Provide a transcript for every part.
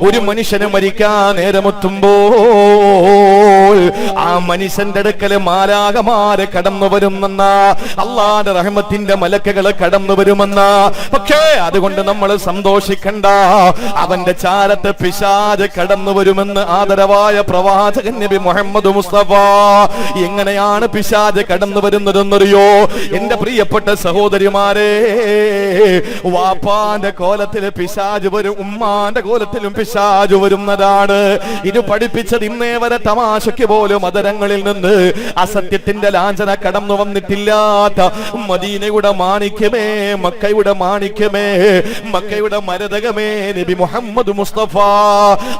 ഒരു മനുഷ്യന് മരിക്കാൻ നേരമെത്തുമ്പോൾ ആ മനുഷ്യന്റെ അടുക്കൽ മാലാകമാര് കടന്നു വരുമെന്ന അള്ളാന്റെ റഹ്മത്തിന്റെ മലക്കുകൾ കടന്നു വരുമെന്ന. പക്ഷേ അതുകൊണ്ട് നമ്മൾ സന്തോഷിക്കണ്ട. അവന്റെ ചാരത്ത് പിശാജ് കടന്നു വരുമെന്ന് ആദരവായ പ്രവാചകൻ നബി മുഹമ്മദ് മുസ്തഫ. എങ്ങനെയാണ് പിശാജ് കടന്നു വരുന്നതെന്നറിയോ? എന്റെ പ്രിയപ്പെട്ട സഹോദരിമാരെ വാപ്പാന്റെ കോലത്തിൽ പിശാജ് വരും ഉമ്മാന്റെ കോലത്തിലും പിശാജ് വരുന്നതാണ്. ഇത് പഠിപ്പിച്ചത് ഇന്നേ വരെ തമാശയ്ക്ക് പോലും മതരങ്ങളിൽ നിന്ന് അസത്യത്തിന്റെ ലാഞ്ചന കടന്നു വന്നിട്ടില്ലാത്ത മദീനയുടെ മാണിക്യമേ മക്കയുടെ മാണിക്യമേ മക്കയുടെ മരതകമേ നബി മുഹമ്മദ് മുസ്തഫ.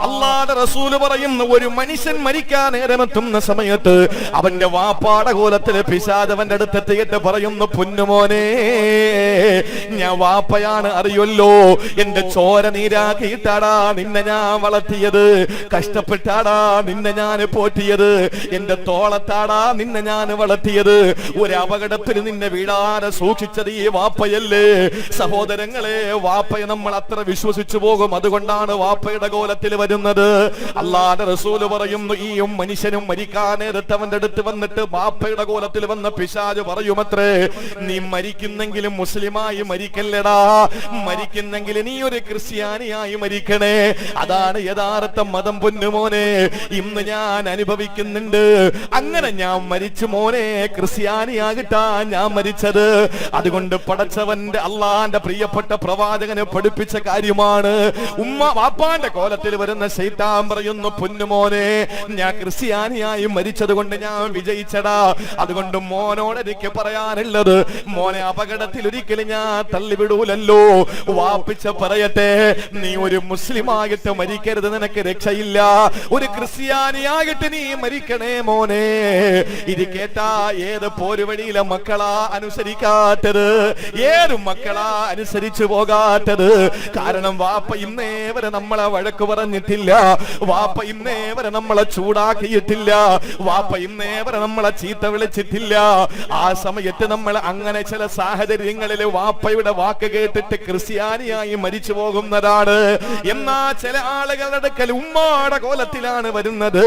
അല്ലാതെ റസൂൽ പറയുന്ന ഒരു മനുഷ്യൻ മരിക്കാൻ നേരമെത്തുന്ന സമയത്ത് അവന്റെ വാപ്പാട കോലത്തിലെ പിശാദവന്റെ അടുത്തെത്തിയിട്ട് പറയുന്നു പൊന്നുമോനെ ഞാൻ വാപ്പയാണ് അറിയല്ലോ എന്റെ ചോര നീരാക്കിയിട്ടാടാ ഞാൻ വളർത്തിയത്. കഷ്ടപ്പെട്ടാടാ നിന്നെ ഞാൻ പോറ്റിയത്. എന്റെ തോളത്താടാ നിന്നെ ഞാൻ വളർത്തിയത്. ഒരു അപകടത്തിന് നിന്നെ വീടാതെ സൂക്ഷിച്ചത് ഈ വാപ്പയല്ലേ? സഹോദരങ്ങളെ വാപ്പയെ നമ്മൾ അത്ര വിശ്വസിച്ചു പോകും. അതുകൊണ്ടാണ് വാപ്പയുടെ കോലത്തിൽ വരുന്നത്. അല്ലാതെ റസൂൽ പറയുന്നു ഈ മനുഷ്യനും മരിക്കാൻ നേരത്തവന്റെ അടുത്ത് വന്നിട്ട് വാപ്പയുടെ കോലത്തിൽ വന്ന പിശാജ് പറയുമത്രേ നീ മരിക്കുന്നെങ്കിലും മുസ്ലിമായി മരിക്കല്ലടാ. മരിക്കുന്നെങ്കിൽ നീ ഒരു ക്രിസ്ത്യാനിയായി മരിക്കണേ. അതാണ് യഥാർത്ഥ മതം പൊന്നുമോനെ ഇന്ന് ഞാൻ അനുഭവിക്കുന്നുണ്ട്. അങ്ങനെ ഞാൻ മരിച്ചു മോനെ. ക്രിസ്ത്യാനിയാകട്ടാ ഞാൻ മരിച്ചത്. അതുകൊണ്ട് പടച്ചവന്റെ അള്ളാന്റെ പ്രിയപ്പെട്ട പ്രവാചകനെ പഠിപ്പിച്ച കാര്യമാണ്. ഉമ്മ വാപ്പാന്റെ കോലത്തിൽ വരുന്ന ശൈത്താൻ പറയുന്നു പൊന്നുമോനെ ഞാൻ ക്രിസ്ത്യാനിയായി മരിച്ചത് കൊണ്ട് ഞാൻ വിജയിച്ചടാ. അതുകൊണ്ട് മോനോട് എനിക്ക് പറയാനുള്ളത് മോനെ അപകടത്തിൽ ഒരിക്കലും ഞാൻ തള്ളിവിടൂലല്ലോ. വാപ്പിച്ച പറയട്ടെ നീ ഒരു മുസ്ലിമായിട്ട് മരിക്കരുത് നിനക്ക് രക്ഷയില്ല. ഒരു ക്രിസ്ത്യാനിയായിട്ട് നീ മരിക്കണേ മോനെ. ഇത് കേട്ടാ ഏത് പോരുവഴിയിലെ മക്കളാ അനുസരിക്കാത്തത്? ഏത് മക്കളാ അനുസരിച്ചു പോകാത്തത്? കാരണം വാപ്പ ഇന്നേ വരെ നമ്മളെ വഴക്ക് പറഞ്ഞിട്ടില്ല. വാപ്പ ഇന്നേ വരെ നമ്മളെ ചൂടാക്കിയിട്ടില്ല. വാപ്പ ഇന്നേ വരെ നമ്മളെ ചീത്ത വിളിച്ചിട്ടില്ല. ആ സമയത്ത് നമ്മൾ അങ്ങനെ ചില സാഹചര്യങ്ങളിൽ വാപ്പയുടെ വാക്ക് കേട്ടിട്ട് ക്രിസ്ത്യാനിയായി മരിച്ചു പോകുന്നതാണ്. എന്നാ ചില ആളുകളുടെ അടുക്കൽ ഉമ്മയുടെ കോലത്തിലാണ് വരുന്നത്.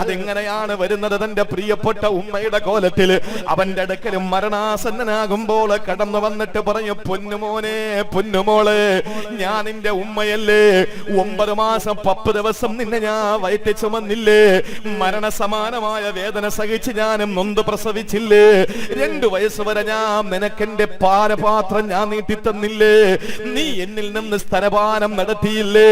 അതെങ്ങനെയാണ് വരുന്നത്? തന്റെ പ്രിയപ്പെട്ട ഉമ്മയുടെ കോലത്തിൽ അവന്റെ അടുക്കലും മരണാസന്നനാകുമ്പോൾ കടന്നു വന്നിട്ട് പറയും പൊന്നുമോനെ പൊന്നുമോളെ ഞാൻ നിന്റെ ഉമ്മയല്ലേ? ഒമ്പത് മാസം പത്ത് ദിവസം നിന്നെ ഞാൻ വയറ്റി ചുമന്നില്ലേ? മരണസമാനമായ വേദന സഹിച്ച് ഞാനും നൊന്ത് പ്രസവിച്ചില്ലേ? രണ്ടു വയസ്സ് വരെ ഞാൻ നിനക്കെന്റെ പാനപാത്രം ഞാൻ നീട്ടി തന്നില്ലേ നീ എന്നിൽ നിന്ന് സ്തനപാനം നടത്തിയില്ലേ?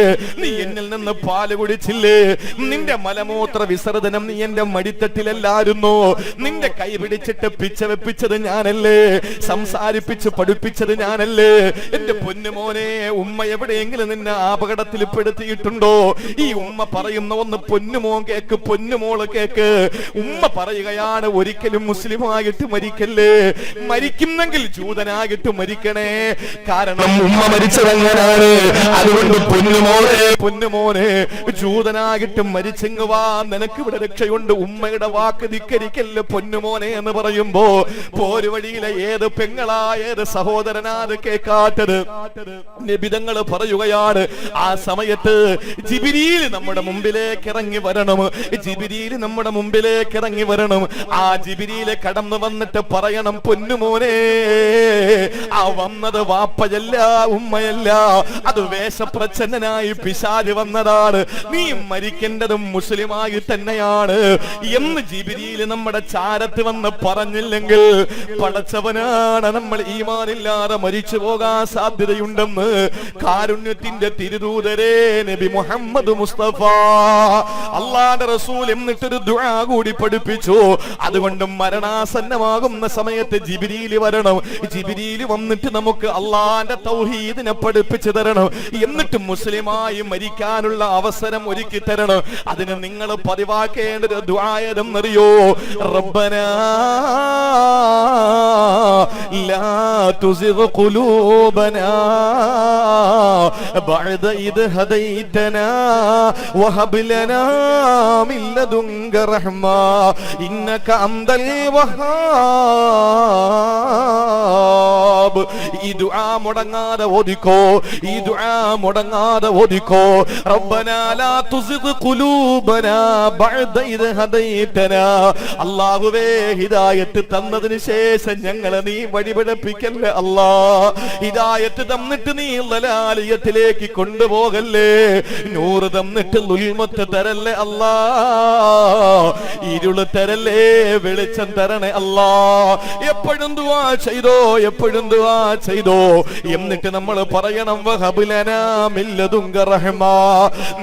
എന്നിൽ നിന്ന് പാൽ കുടിച്ചില്ലേ? നിന്റെ മലമൂത്ര വിസർജനം നീ എന്റെ മടിത്തട്ടിലല്ലായിരുന്നു? നിന്റെ കൈ പിടിച്ചിട്ട് പിച്ച വെപ്പിച്ചത് ഞാനല്ലേ? സംസാരിപ്പിച്ച് പഠിപ്പിച്ചത് ഞാനല്ലേ? എന്റെ പൊന്നുമോനെ ഉമ്മ എവിടെയെങ്കിലും നിന്നെ അപകടത്തിൽ പെടുത്തിയിട്ടുണ്ടോ? ഈ ഉമ്മ പറയുന്ന ഒന്ന് പൊന്നുമോൻ കേക്ക് പൊന്നുമോൾ കേക്ക്. ഉമ്മ പറയുകയാണ് ഒരിക്കലും മുസ്ലിമായിട്ട് മരിക്കല്ലേ? മരിക്കുന്നെങ്കിൽ ജൂതനായിട്ട് മരിക്കണേ. കാരണം ഉമ്മ മരിച്ചതെങ്ങനാണ്. അതുകൊണ്ട് പൊന്നുമോനെ പൊന്നുമോനെ ജൂതനായിട്ട് മരിച്ചെങ്ങ് വാ നിനക്ക് ഇവിടെ രക്ഷയുണ്ട്. ഉമ്മയുടെ വാക്ക് ധിക്കരിക്കല്ലേ പൊന്നുമോനെ എന്ന് പറയുമ്പോ പോരുവഴിയിലെ ഏത് പെങ്ങളാ ഏത് സഹോദരനാ അത് നിബിതങ്ങൾ പറയുകയാണ് ആ സമയത്ത് ജിബിരിയിൽ നമ്മുടെ മുമ്പിലേക്ക് ഇറങ്ങി വരണം. ജിബിരിയിൽ നമ്മുടെ മുമ്പിലേക്ക് ഇറങ്ങി വരണം. ആ ജിബിരിയിലെ കടന്നു വന്നിട്ട് പറയണം പൊന്നുമോനെ ആ വന്നത് വാപ്പയല്ല ഉമ്മയല്ല. അത് വേഷപ്രച്ഛന്നനായി പിശാൽ വന്നതാണ്. നീ മരിക്കേണ്ടതും മുസ്ലിമായി തന്നെയാണ്. എന്ന് ജിബിരിയിൽ നമ്മുടെ ചാരത്ത് വന്ന് പറഞ്ഞില്ലെങ്കിൽ പടച്ചവനാണ് നമ്മൾ ഈമാനില്ലാതെ മരിച്ചു പോകാൻ സാധ്യതയുണ്ടെന്ന് കാരുണ്യത്തിന്റെ തിരുദൂതരേ നബി മുഹമ്മദ് മുസ്തഫ. അള്ളാന്റെ റസൂൽ എന്നിട്ടൊരു ദുആ കൂടി പഠിപ്പിച്ചു. അതുകൊണ്ട് മരണാസന്നമാകുന്ന സമയത്ത് ജിബിരിയിൽ വരണം. ജിബിരിയിൽ വന്നിട്ട് നമുക്ക് അള്ളാന്റെ തൗഹീദിനെ പഠിപ്പിച്ചു തരണം. എന്നിട്ട് മുസ്ലിമായി മരിക്കാനുള്ള അവസരം ഒരുക്കി തരണം. അതിന് നിങ്ങൾ പതിവാക്കേണ്ട ഒരു ദ്വായതെന്നറിയോ റബ്ബന ലാ ആ ബഅദ ഇദ് ലനാ വഹാബ്. ഈ ദുആ മുടങ്ങാതെ ഒതുക്കോ ഈ ദുആ മുടങ്ങാതെ ഒതുക്കോ ഹദൈതനാ. അല്ലാഹുവേ ഹിദായത്ത് തന്നതിന് ശേഷം ഞങ്ങളെ നീ വഴിപിഴപ്പിക്കല്ലേ അല്ലാ? ഹിദായത്ത് തന്നിട്ട് നീ ലലാലിയത്തിലേക്ക് കൊണ്ടുപോകല്ലേ? നൂറ് തന്നിട്ട് ലുൽമത്ത് തരല്ലേ അല്ലാ? ഇരുൾ തരല്ലേ വെളിച്ചം തരണേ അല്ലാ? എപ്പോഴും ദുആ ചെയ്തോ എപ്പോഴും ദുആ ചെയ്തോ? എന്നിട്ട് നമ്മൾ പറയണം വഹബുലനാ മില്ലതുങ്ക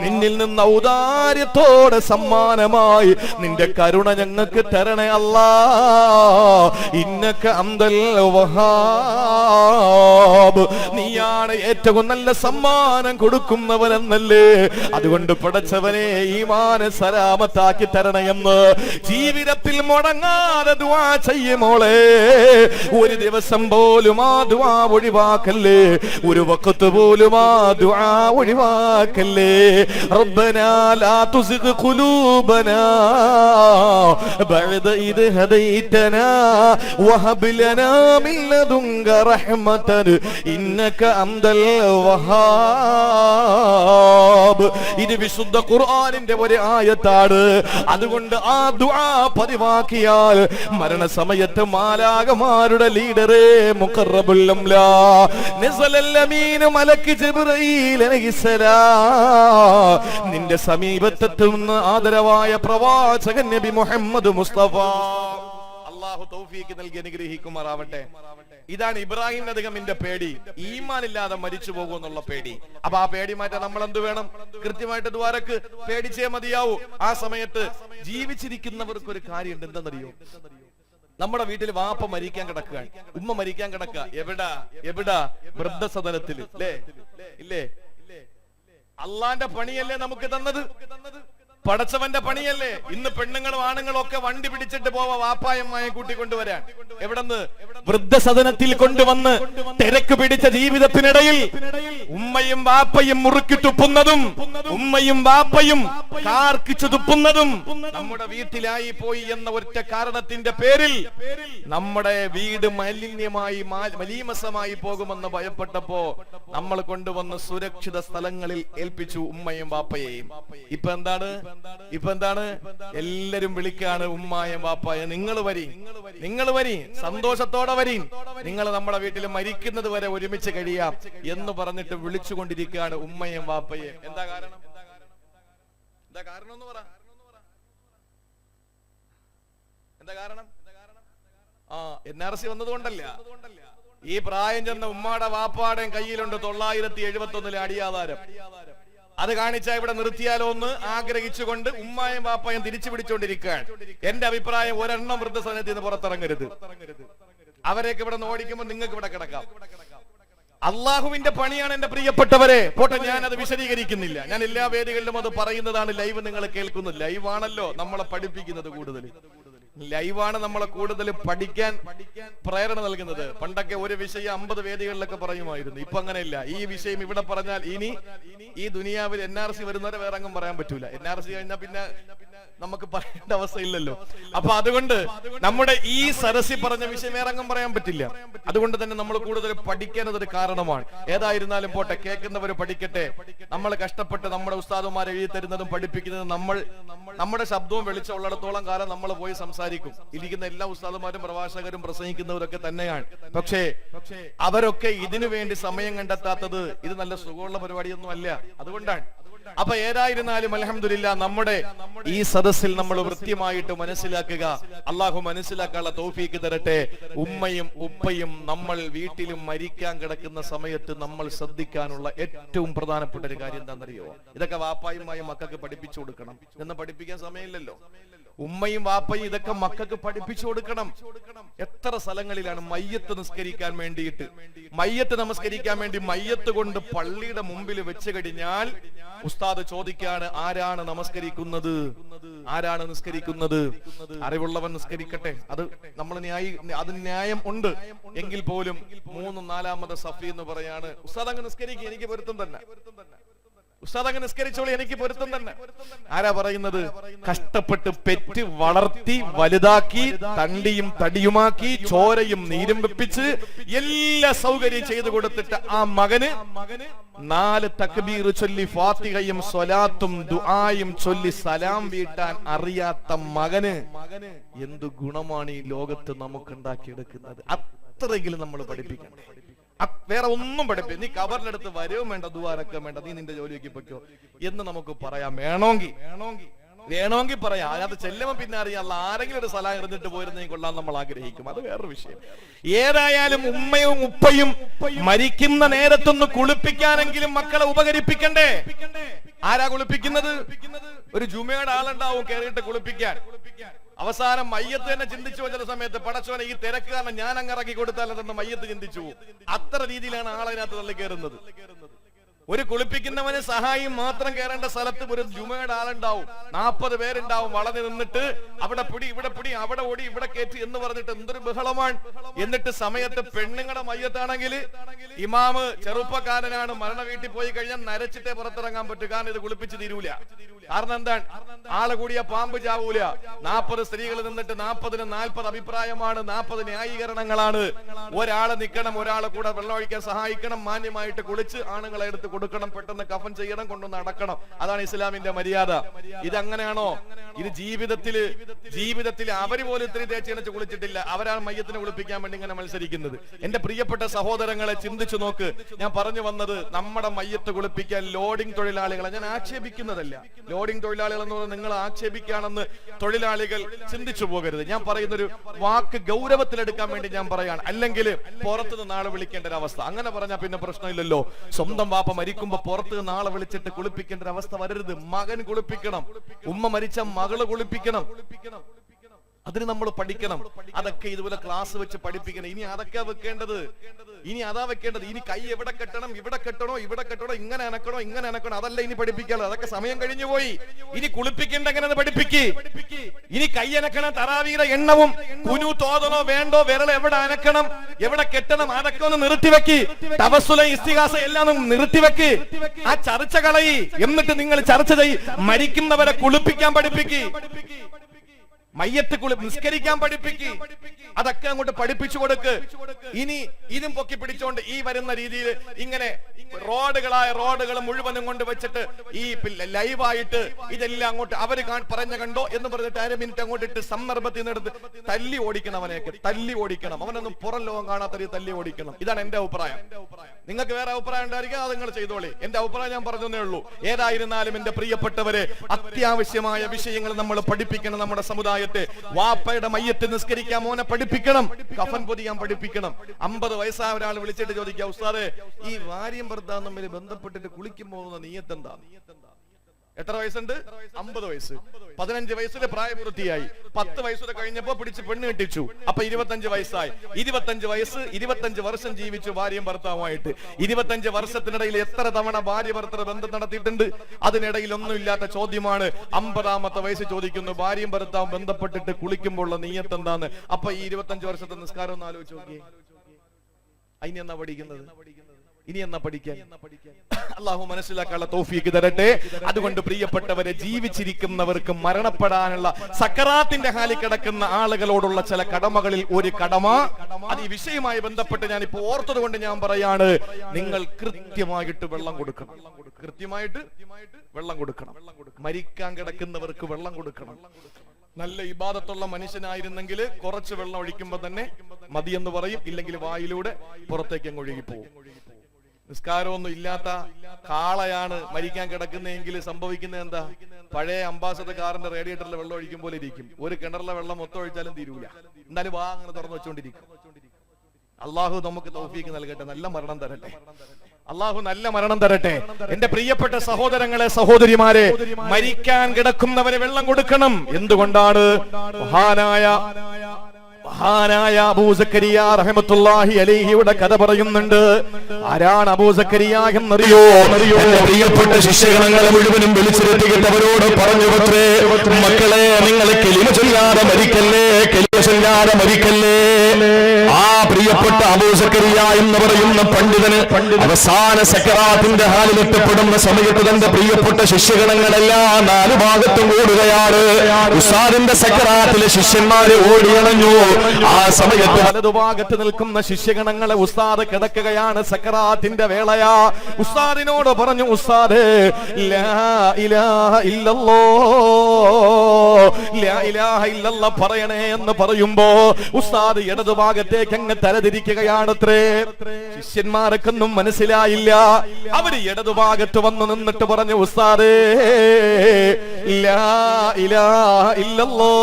നിന്നിൽ നിന്ന് ഔദാര്യത്തോടെ സമ്മാനമായി നിന്റെ കരുണ ഞങ്ങൾക്ക് തരണേ അല്ല. ഇന്നക്ക അന്തൽ നീയാണ് ഏറ്റവും നല്ല സമ്മാനം കൊടുക്കുന്നവനെന്നല്ലേ? അതുകൊണ്ട് പടച്ചവനെ ഈമാന സലാമത്താക്കി തരണയെന്ന് ജീവിതത്തിൽ മുടങ്ങാതെ ദുആ ചെയ്യുമോളെ ഒരു ദിവസം പോലും ആ ദുആ ഒഴിവാക്കല്ലേ? ഒരു വക്കത്ത് പോലും ആ ദുആ ഒഴിവാക്കല്ലേ റബ്ബനാ ലാ തുസിഗ് ഖുലൂബനാ. ബഅദ ഇദ് ഹദൈതനാ വഹബ് ലനാ മിൻ ലദുങ്ക റഹ്മതൻ ഇന്നക അംദൽ വഹാബ്. ഇത് വിശുദ്ധ ഖുർആനിന്റെ ഒരു ആയത്താണ്. അതുകൊണ്ട് ആ ദുആ പതിവാക്കിയാൽ മരണസമയത്ത് മാലാകമാരുടെ ലീഡറെ മുഖറബുല്ലം മലക്ക് ജിബ്രീൽ അലൈഹിസ്സലാം നിന്റെ സമീപത്തെത്തുന്ന ആദരവായ പ്രവാചകൻ നബി മുഹമ്മദ് മുസ്തഫ. അള്ളാഹു നൽകി ഇതാണ് ഇബ്രാഹിം നദിഗമിന്റെ പേടി. ഈമാൻ ഇല്ലാതെ മരിച്ചു പോകുമെന്നുള്ള പേടി. അപ്പൊ ആ പേടി മാറ്റാൻ നമ്മൾ എന്ത് വേണം? കൃത്യമായിട്ട് ദ്വാരക്ക് പേടിച്ചേ മതിയാവൂ. ആ സമയത്ത് ജീവിച്ചിരിക്കുന്നവർക്ക് ഒരു കാര്യമുണ്ട്. എന്തെന്നറിയോ? നമ്മുടെ വീട്ടിൽ വാപ്പ മരിക്കാൻ കിടക്കുകയാണ്. ഉമ്മ മരിക്കാൻ കിടക്കുക. എവിടാ? എവിടാ? വൃദ്ധസദനത്തിൽ ഇല്ലേ? അള്ളാന്റെ പണിയല്ലേ നമുക്ക് തന്നത്? പടച്ചവന്റെ പണിയല്ലേ? ഇന്ന് പെണ്ണുങ്ങളും ആണുങ്ങളും ഒക്കെ വണ്ടി പിടിച്ചിട്ട് പോവാ വാപ്പായമ്മയെ കൂട്ടി കൊണ്ടുവരാൻ എവിടെന്ന്? വൃദ്ധസദനത്തിൽ കൊണ്ടുവന്ന് തിരക്ക് പിടിച്ച ജീവിതത്തിനിടയിൽ ഉമ്മയും വാപ്പയും മുറുക്കി തുപ്പുന്നതും ഉമ്മയും വാപ്പയും കാർക്കിച്ചു തുപ്പുന്നതും നമ്മുടെ വീട്ടിലായി പോയി എന്ന ഒറ്റ കാരണത്തിന്റെ പേരിൽ നമ്മുടെ വീട് മലിന്യമായി മലീമസമായി പോകുമെന്ന് ഭയപ്പെട്ടപ്പോ നമ്മൾ കൊണ്ടുവന്ന് സുരക്ഷിത സ്ഥലങ്ങളിൽ ഏൽപ്പിച്ചു ഉമ്മയും വാപ്പയെയും. ഇപ്പൊ എന്താണ്? ഇപ്പൊ എന്താണ്? എല്ലാരും വിളിക്കാണ് ഉമ്മായും വാപ്പായ. നിങ്ങൾ വരി. നിങ്ങൾ വരി. സന്തോഷത്തോടെ വരി. നിങ്ങൾ നമ്മുടെ വീട്ടിൽ മരിക്കുന്നത് വരെ ഒരുമിച്ച് കഴിയാം എന്ന് പറഞ്ഞിട്ട് വിളിച്ചുകൊണ്ടിരിക്കുകയാണ് ഉമ്മയും വാപ്പയും. എന്താ കാരണം? എന്താ കാരണം എന്ന് പറ. എന്താ കാരണം? ആ എൻ ആർ സി വന്നതുകൊണ്ടല്ല. ഈ പ്രായം ചെന്ന ഉമ്മാടെ വാപ്പാടെയും കയ്യിലുണ്ട് തൊള്ളായിരത്തി എഴുപത്തി ഒന്നിലെ അടിയാധാരം. അത് കാണിച്ചാൽ ഇവിടെ നിർത്തിയാലോ എന്ന് ആഗ്രഹിച്ചുകൊണ്ട് ഉമ്മായും വാപ്പായും തിരിച്ചു പിടിച്ചുകൊണ്ടിരിക്കുകയാണ് എന്റെ അഭിപ്രായം ഒരെണ്ണം വൃദ്ധസദനത്തിൽ നിന്ന് പുറത്തിറങ്ങരുത്. അവരെയൊക്കെ ഇവിടെ ഓടിക്കുമ്പോൾ നിങ്ങൾക്ക് ഇവിടെ കിടക്കാം. അള്ളാഹുവിന്റെ പണിയാണ് എന്റെ പ്രിയപ്പെട്ടവരെ. പോട്ടെ ഞാൻ അത് വിശദീകരിക്കുന്നില്ല. ഞാൻ എല്ലാ വേദികളിലും അത് പറയുന്നതാണ് ലൈവ് നിങ്ങൾ കേൾക്കുന്നത്. ലൈവാണല്ലോ നമ്മളെ പഠിപ്പിക്കുന്നത് കൂടുതൽ. ലൈവാണ് നമ്മളെ കൂടുതൽ പഠിക്കാൻ പ്രേരണ നൽകുന്നത്. പണ്ടൊക്കെ ഒരു വിഷയം അമ്പത് വേദികളിലൊക്കെ പറയുമായിരുന്നു. ഇപ്പൊ അങ്ങനെയില്ല. ഈ വിഷയം ഇവിടെ പറഞ്ഞാൽ ഇനി ഈ ദുനിയാവിൽ എൻ ആർ സി വരുന്നവരെ വേറെ അങ്ങും പറയാൻ പറ്റൂല. എൻ ആർ സി കഴിഞ്ഞാൽ പിന്നെ നമുക്ക് പറയേണ്ട അവസ്ഥയില്ലല്ലോ. അപ്പൊ അതുകൊണ്ട് നമ്മുടെ ഈ സരസി പറഞ്ഞ വിഷയം വേറെ അങ്ങും പറയാൻ പറ്റില്ല. അതുകൊണ്ട് തന്നെ നമ്മൾ കൂടുതൽ പഠിക്കേണ്ടത് ഒരു കാരണമാണ്. ഏതായിരുന്നാലും പോട്ടെ കേൾക്കുന്നവർ പഠിക്കട്ടെ. നമ്മൾ കഷ്ടപ്പെട്ട് നമ്മുടെ ഉസ്താദുമാർ എഴുതി തരുന്നതും പഠിപ്പിക്കുന്നതും നമ്മൾ നമ്മുടെ ശബ്ദവും വെളിച്ചമുള്ളിടത്തോളം കാലം നമ്മൾ പോയി സംസാരിക്കും. ഇരിക്കുന്ന എല്ലാ ഉസ്താദുമാരും പ്രഭാഷകരും പ്രസംഗിക്കുന്നവരൊക്കെ തന്നെയാണ്. പക്ഷേ അവരൊക്കെ ഇതിനു വേണ്ടി സമയം കണ്ടെത്താത്തത് ഇത് നല്ല സുഖമുള്ള പരിപാടിയൊന്നും അല്ല അതുകൊണ്ടാണ്. അപ്പൊ ഏതായിരുന്നാലും അലഹമില്ല നമ്മുടെ ഈ സദസ്സിൽ നമ്മൾ വൃത്യമായിട്ട് മനസ്സിലാക്കുക. അള്ളാഹു മനസ്സിലാക്കാനുള്ള തോഫീക്ക് തരട്ടെ. ഉമ്മയും ഉപ്പയും നമ്മൾ വീട്ടിലും മരിക്കാൻ കിടക്കുന്ന സമയത്ത് നമ്മൾ ശ്രദ്ധിക്കാനുള്ള ഏറ്റവും പ്രധാനപ്പെട്ട ഒരു കാര്യം എന്താണെന്നറിയോ? ഇതൊക്കെ വാപ്പായുമായും മക്കൾക്ക് പഠിപ്പിച്ചു കൊടുക്കണം. എന്ന് പഠിപ്പിക്കാൻ സമയമില്ലല്ലോ. ഉമ്മയും വാപ്പയും ഇതൊക്കെ മക്കൾക്ക് പഠിപ്പിച്ചു കൊടുക്കണം. എത്ര സ്ഥലങ്ങളിലാണ് മയ്യത്ത് നിസ്കരിക്കാൻ വേണ്ടിയിട്ട്? മയ്യത്ത് നമസ്കരിക്കാൻ വേണ്ടി മയ്യത്ത് കൊണ്ട് പള്ളിയുടെ മുമ്പിൽ വെച്ച് കഴിഞ്ഞാൽ ഉസ്താദ് ചോദിക്കാണ് ആരാണ് നമസ്കരിക്കുന്നത്? ആരാണ് നിസ്കരിക്കുന്നത്? അറിവുള്ളവൻ നിസ്കരിക്കട്ടെ. അത് നമ്മൾ ന്യായി അത് ന്യായം ഉണ്ട്. എങ്കിൽ പോലും മൂന്നും നാലാമത് സഫി എന്ന് പറയാണ്. ഉസ്താദ് അങ്ങ് നിസ്കരിക്കുക എനിക്ക് പൊരുത്തം തന്നെ. ഉസ്താദ് അങ്ങ് നിസ്കരിച്ചോളി എനിക്ക് പൊരുത്തം തന്നെ. ആരാ പറയുന്നത്? കഷ്ടപ്പെട്ട് പെറ്റ് വളർത്തി വലുതാക്കി തണ്ടിയും തടിയുമാക്കി ചോരയും നീരും വെപ്പിച്ച് എല്ലാ സൗകര്യം ചെയ്തു കൊടുത്തിട്ട് ആ മകന് നാല് തക്ബീർ ചൊല്ലി ഫാത്തിഹയും സ്വലാത്തും ദുആയും ചൊല്ലി സലാം വീട്ടാൻ അറിയാത്ത മകന് എന്തു ഗുണമാണ് ഈ ലോകത്ത് നമുക്ക് ഉണ്ടാക്കിയെടുക്കുന്നത് അത്രയെങ്കിലും നമ്മൾ പഠിപ്പിക്കണം. വേറെ ഒന്നും പഠിപ്പില്ല. നീ കവറിലെടുത്ത് വരവും വേണ്ട ദുവാരൊക്കെ വേണ്ട നീ നിന്റെ ജോലിയൊക്കെ പൊയ്ക്കോ. എന്ന് നമുക്ക് പറയാം. വേണമെങ്കിൽ വേണമെങ്കിൽ വേണമെങ്കിൽ പറയാം. അതിനകത്ത് ചെല്ലുമ്പോൾ പിന്നെ അറിയാം ആരെങ്കിലും ഒരു സ്ഥലം എറിഞ്ഞിട്ട് പോയിരുന്നെങ്കിൽ കൊള്ളാൻ നമ്മൾ ആഗ്രഹിക്കും. അത് വേറൊരു വിഷയം. ഏതായാലും ഉമ്മയും ഉപ്പയും മരിക്കുന്ന നേരത്തൊന്ന് കുളിപ്പിക്കാനെങ്കിലും മക്കളെ ഉപകരിപ്പിക്കണ്ടേ? ആരാ കുളിപ്പിക്കുന്നത്? ഒരു ജുമയുടെ ആളുണ്ടാവും കയറിയിട്ട് കുളിപ്പിക്കാൻ. അവസാനം മയ്യത്ത് തന്നെ ചിന്തിച്ചു ചില സമയത്ത് പടച്ചോനെ ഈ തിരക്ക് കാരണം ഞാൻ അങ്ങ് ഇറക്കി കൊടുത്താലെന്ന് മയ്യത്ത് ചിന്തിച്ചു. അത്ര രീതിയിലാണ് ആളതിനകത്ത് തള്ളി കയറുന്നത് ഒരു കുളിപ്പിക്കുന്നവന് സഹായം മാത്രം കയറേണ്ട സ്ഥലത്ത് ഒരു ജുമയുടെ ആളുണ്ടാവും. നാൽപ്പത് പേരുണ്ടാവും വളഞ്ഞു നിന്നിട്ട് അവിടെ പിടി ഇവിടെ പിടി അവിടെ ഓടി ഇവിടെ കയറ്റി എന്ന് പറഞ്ഞിട്ട് എന്തൊരു ബഹളമാണ്. എന്നിട്ട് സമയത്ത് പെണ്ണുങ്ങളുടെ മയ്യത്താണെങ്കിൽ ഇമാമ് ചെറുപ്പക്കാരനാണ് മരണ വീട്ടിൽ പോയി കഴിഞ്ഞാൽ നരച്ചിട്ടേ പുറത്തിറങ്ങാൻ പറ്റും. കാരണം ഇത് കുളിപ്പിച്ച് തീരൂല. കാരണം എന്താണ്? ആളെ കൂടിയ പാമ്പ് ചാവൂല. നാൽപ്പത് സ്ത്രീകൾ നിന്നിട്ട് നാൽപ്പതിന് നാൽപ്പത് അഭിപ്രായമാണ് നാൽപ്പത് ന്യായീകരണങ്ങളാണ്. ഒരാളെ നിൽക്കണം ഒരാളെ കൂടെ വെള്ളം ഒഴിക്കാൻ സഹായിക്കണം മാന്യമായിട്ട് കുളിച്ച് ആണുങ്ങളെ എടുത്ത് കൊടുക്കണം പെട്ടെന്ന് കഫൻ ചെയ്യണം കൊണ്ടുവന്ന് നടക്കണം അതാണ് ഇസ്ലാമിന്റെ മര്യാദ. ഇതങ്ങനെയാണോ? ഇത് ജീവിതത്തിൽ ജീവിതത്തിൽ അവർ പോലും ഇത്രയും തേച്ച് കുളിച്ചിട്ടില്ല. അവരാണ് മയ്യത്തിനെ കുളിപ്പിക്കാൻ വേണ്ടി ഇങ്ങനെ മത്സരിക്കുന്നത്. എന്റെ പ്രിയപ്പെട്ട സഹോദരങ്ങളെ ചിന്തിച്ചു നോക്ക്. ഞാൻ പറഞ്ഞു വന്നത് നമ്മുടെ മയ്യത്ത് കുളിപ്പിക്കാൻ ലോഡിംഗ് തൊഴിലാളികളെ ഞാൻ ആക്ഷേപിക്കുന്നതല്ല. ലോഡിംഗ് തൊഴിലാളികൾ എന്ന് പറഞ്ഞാൽ നിങ്ങൾ ആക്ഷേപിക്കുകയാണെന്ന് തൊഴിലാളികൾ ചിന്തിച്ചു പോകരുത്. ഞാൻ പറയുന്ന ഒരു വാക്ക് ഗൗരവത്തിലെടുക്കാൻ വേണ്ടി ഞാൻ പറയാണ്. അല്ലെങ്കിൽ പുറത്തുനിന്ന് നാളെ വിളിക്കേണ്ട ഒരു അവസ്ഥ അങ്ങനെ പറഞ്ഞാൽ പിന്നെ പ്രശ്നമില്ലല്ലോ. സ്വന്തം വാപ്പ മരിക്കുമ്പോ പുറത്ത് നാളെ വിളിച്ചിട്ട് കുളിപ്പിക്കേണ്ട ഒരു അവസ്ഥ വരരുത്. മകൻ കുളിപ്പിക്കണം. ഉമ്മ മരിച്ച മകൾ കുളിപ്പിക്കണം. അതിന് നമ്മൾ പഠിക്കണം. അതൊക്കെ ഇതുപോലെ ക്ലാസ് വെച്ച് പഠിപ്പിക്കണം. ഇനി അതൊക്കെ വെക്കേണ്ടത്? ഇനി അതാ വെക്കേണ്ടത്? ഇനി കൈ എവിടെ കെട്ടണം? ഇവിടെ കെട്ടണോ? ഇവിടെ കെട്ടണോ? ഇങ്ങനെ അനക്കണോ? ഇങ്ങനെ അനക്കണോ? അതല്ല ഇനി പഠിപ്പിക്കാലോ അതൊക്കെ സമയം കഴിഞ്ഞു പോയി. ഇനി കുളിപ്പിക്കേണ്ട എങ്ങനെ പഠിപ്പിക്ക്. ഇനി കൈ അനക്കണം തറാവിയുടെ എണ്ണവും കുനു തോതണോ വേണ്ടോ? വിരൽ എവിടെ അനക്കണം? എവിടെ കെട്ടണം? അതൊക്കെ ഒന്ന് നിർത്തിവെക്ക്. തപസ്സുല ഇസ്തിഹാസ എല്ലാം നിർത്തി നിർത്തിവെക്ക്. ആ ചർച്ച കളയി എന്നിട്ട് നിങ്ങൾ ചർച്ച ചെയ് മരിക്കുന്നവരെ കുളിപ്പിക്കാൻ പഠിപ്പിക്ക്. മയ്യത്ത് കുളി നിസ്കരിക്കാൻ പഠിപ്പിക്ക്. അതൊക്കെ അങ്ങോട്ട് പഠിപ്പിച്ചു കൊടുക്ക്. ഇനി ഇതും പൊക്കി പിടിച്ചോണ്ട് ഈ വരുന്ന രീതിയിൽ ഇങ്ങനെ റോഡുകളായ റോഡുകൾ മുഴുവനും കൊണ്ട് വെച്ചിട്ട് ഈ ലൈവായിട്ട് ഇതെല്ലാം അങ്ങോട്ട് അവർ പറഞ്ഞ കണ്ടോ എന്ന് പറഞ്ഞിട്ട് അര മിനിറ്റ് അങ്ങോട്ട് ഇട്ട് സന്ദർഭത്തിൽ നിന്നെടുത്ത് തല്ലി ഓടിക്കണം അവനെയൊക്കെ. തല്ലി ഓടിക്കണം. അവനൊന്നും പുറം ലോകം കാണാത്ത രീതി തല്ലി ഓടിക്കണം. ഇതാണ് എന്റെ അഭിപ്രായം. നിങ്ങൾക്ക് വേറെ അഭിപ്രായം ഉണ്ടായിരിക്കും? അത് നിങ്ങൾ ചെയ്തോളി. എന്റെ അഭിപ്രായം ഞാൻ പറഞ്ഞതേ ഉള്ളൂ. ഏതായിരുന്നാലും എന്റെ പ്രിയപ്പെട്ടവരെ അത്യാവശ്യമായ വിഷയങ്ങൾ നമ്മൾ പഠിപ്പിക്കണം നമ്മുടെ സമുദായത്തെ വാപ്പയുടെ മയ്യത്ത് നിസ്കരിക്കാൻ മോനെ പഠിപ്പിക്കണം. കഫൻ പൊതിയാൻ പഠിപ്പിക്കണം. അമ്പത് വയസ്സായ ഒരാൾ വിളിച്ചിട്ട് ചോദിക്കുക ഉസ്താദെ ഈ വാര്യം ഭർത്താവ് തമ്മിൽ ബന്ധപ്പെട്ടിട്ട് കുളിക്കുമ്പോൾ നീയത്തെന്താ നീയത്തെന്താ എത്ര വയസ്സുണ്ട്? അമ്പത് വയസ്സ്. പതിനഞ്ച് വയസ്സിലെ പ്രായപൂർത്തിയായി. പത്ത് വയസ്സൊക്കെ കഴിഞ്ഞപ്പോ പിടിച്ച് പെണ്ണ് കെട്ടിച്ചു. അപ്പൊ ഇരുപത്തഞ്ച് വയസ്സായി. ഇരുപത്തഞ്ച് വയസ്സ് ഇരുപത്തഞ്ച് വർഷം ജീവിച്ചു ഭാര്യയും ഭർത്താവുമായിട്ട്. ഇരുപത്തഞ്ച് വർഷത്തിനിടയിൽ എത്ര തവണ ഭാര്യ ഭർത്തൃ ബന്ധം നടത്തിയിട്ടുണ്ട്? അതിനിടയിൽ ഒന്നുമില്ലാത്ത ചോദ്യമാണ്. അമ്പതാമത്തെ വയസ്സ് ചോദിക്കുന്നു. ഭാര്യയും ഭർത്താവും ബന്ധപ്പെട്ടിട്ട് കുളിക്കുമ്പോൾ നീയത്ത് എന്താന്ന് അപ്പൊ ഈ ഇരുപത്തഞ്ച് വർഷത്തെ നിസ്കാരം ഒന്ന് ആലോചിച്ച് നോക്കിയേ. അതിനെന്താ പഠിക്കുന്നത്? ഇനി എന്നാ പഠിക്കാൻ? അള്ളാഹു മനസ്സിലാക്കാനുള്ള തോഫിക്ക് തരട്ടെ. അതുകൊണ്ട് പ്രിയപ്പെട്ടവരെ ജീവിച്ചിരിക്കുന്നവർക്ക് മരണപ്പെടാനുള്ള സക്കറാത്തിന്റെ ഹാലി കിടക്കുന്ന ആളുകളോടുള്ള ചില കടമകളിൽ ഒരു കടമ. അത് ഈ വിഷയവുമായി ബന്ധപ്പെട്ട് ഞാൻ ഇപ്പൊ ഓർത്തത് കൊണ്ട് ഞാൻ പറയാണ് നിങ്ങൾ കൃത്യമായിട്ട് വെള്ളം കൊടുക്കണം. കൃത്യമായിട്ട് വെള്ളം കൊടുക്കണം. മരിക്കാൻ കിടക്കുന്നവർക്ക് വെള്ളം കൊടുക്കണം. നല്ല ഇബാദത്തുള്ള മനുഷ്യനായിരുന്നെങ്കിൽ കുറച്ച് വെള്ളം ഒഴിക്കുമ്പോ തന്നെ മതിയെന്ന് പറയും. ഇല്ലെങ്കിൽ വായിലൂടെ പുറത്തേക്ക് അങ്ങ് ഒഴുകിപ്പോവും. നിസ്കാരമൊന്നും ഇല്ലാത്ത കാളയാണ് മരിക്കാൻ കിടക്കുന്നതെങ്കിൽ സംഭവിക്കുന്നത് എന്താ? പഴയ അംബാസഡർ കാറിന്റെ റേഡിയേറ്ററിലെ വെള്ളം ഒഴിക്കും പോലെ ഇരിക്കും. ഒരു കിണറിലെ വെള്ളം മൊത്തം ഒഴിച്ചാലും തീരൂല. എന്നാലും വാ അങ്ങനെ തുറന്നു വെച്ചോണ്ടിരിക്കും. അള്ളാഹു നമുക്ക് തൗഫീക്ക് നൽകട്ടെ. നല്ല മരണം തരട്ടെ. അള്ളാഹു നല്ല മരണം തരട്ടെ. എന്റെ പ്രിയപ്പെട്ട സഹോദരങ്ങളെ സഹോദരിമാരെ മരിക്കാൻ കിടക്കുന്നവരെ വെള്ളം കൊടുക്കണം. എന്തുകൊണ്ടാണ്? മഹാനായ മഹാനായ അബൂസക്കരിയ റഹമത്തുല്ലാഹി അലിഹിയുടെ കഥ പറയുന്നുണ്ട്. ആരാണ് അബൂസക്കരിയ എന്നറിയോ? അറിയോ പ്രിയപ്പെട്ട ശിഷ്യഗണങ്ങളെ മുഴുവനും വിളിച്ചിരുത്തിയിട്ടവരോട് പറഞ്ഞു പത്രേ മക്കളെ നിങ്ങളെ കെലിമ ചൊല്ലാതെ മരിക്കല്ലേ? കെലിമ ചൊല്ലാതെ മരിക്കല്ലേ? പ്രിയപ്പെട്ട അബൂസക്കരിയ എന്ന് പറയുന്ന പണ്ഡിതന് അവസാന സക്കറാത്തിന്റെ ഹാലിൽ എത്തപ്പെടുന്ന സമയത്ത് തന്റെ പ്രിയപ്പെട്ട ശിഷ്യഗണങ്ങളെല്ലാം നാലു ഭാഗത്തും കൂടുകയാണ് ഉസ്താദിന്റെ സക്കറാത്തിലെ ശിഷ്യന്മാരെ ഓടിയണഞ്ഞു. ആ സമയത്ത് വലതുഭാഗത്ത് നിൽക്കുന്ന ശിഷ്യഗണങ്ങളെ ഉസ്താദ് കിടക്കുകയാണ് സക്കറാത്തിന്റെ വേളയാ. ഉസ്താദിനോട് പറഞ്ഞു ഉസ്താദേ ഇല്ലല്ല പറയണേ എന്ന് പറയുമ്പോ ഉസ്താദ് ഇടതുഭാഗത്തേക്ക് അങ്ങ് തലതിരിക്കുകയാണത്രേ. ശിഷ്യന്മാർക്കൊന്നും മനസ്സിലായില്ല. അവർ ഇടതുഭാഗത്ത് വന്ന് നിന്നിട്ട് പറഞ്ഞു ഉസ്താദേ ലാ ഇലാഹ ഇല്ലല്ലോ.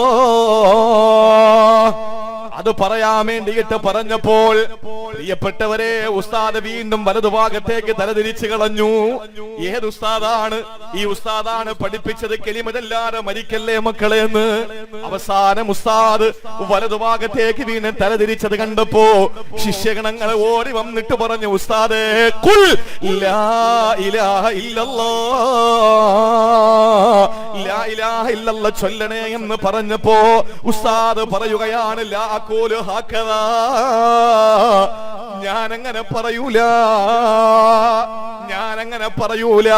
അത് പറയാൻ വേണ്ടിയിട്ട് പറഞ്ഞപ്പോൾ പ്രിയപ്പെട്ടവരെ ഉസ്താദ് വീണ്ടും വലതുഭാഗത്തേക്ക് തലതിരിച്ചു കളഞ്ഞു. ഏത് ഉസ്താദാണ്? ഈ ഉസ്താദാണ് പഠിപ്പിച്ചത് കെലിമതല്ലാതെ മരിക്കല്ലേ മക്കളെ എന്ന്. അവസാനം ഉസ്താദ് വലതുഭാഗത്തേക്ക് വീണ്ടും തലതിരിച്ചത് കണ്ടപ്പോ ശിഷ്യഗണങ്ങൾ ഓടി വന്നിട്ട് പറഞ്ഞു ഉസ്താദേ കുൽ ലാ ഇലാഹ ഇല്ലല്ലാ. ലാ ഇലാഹ ഇല്ലല്ലാ ചൊല്ലണേ എന്ന് പറഞ്ഞപ്പോ ഉസ്താദ് പറയുകയാണ് ലാ അങ്ങനെ പറയൂല. ഞാനങ്ങനെ പറയൂല.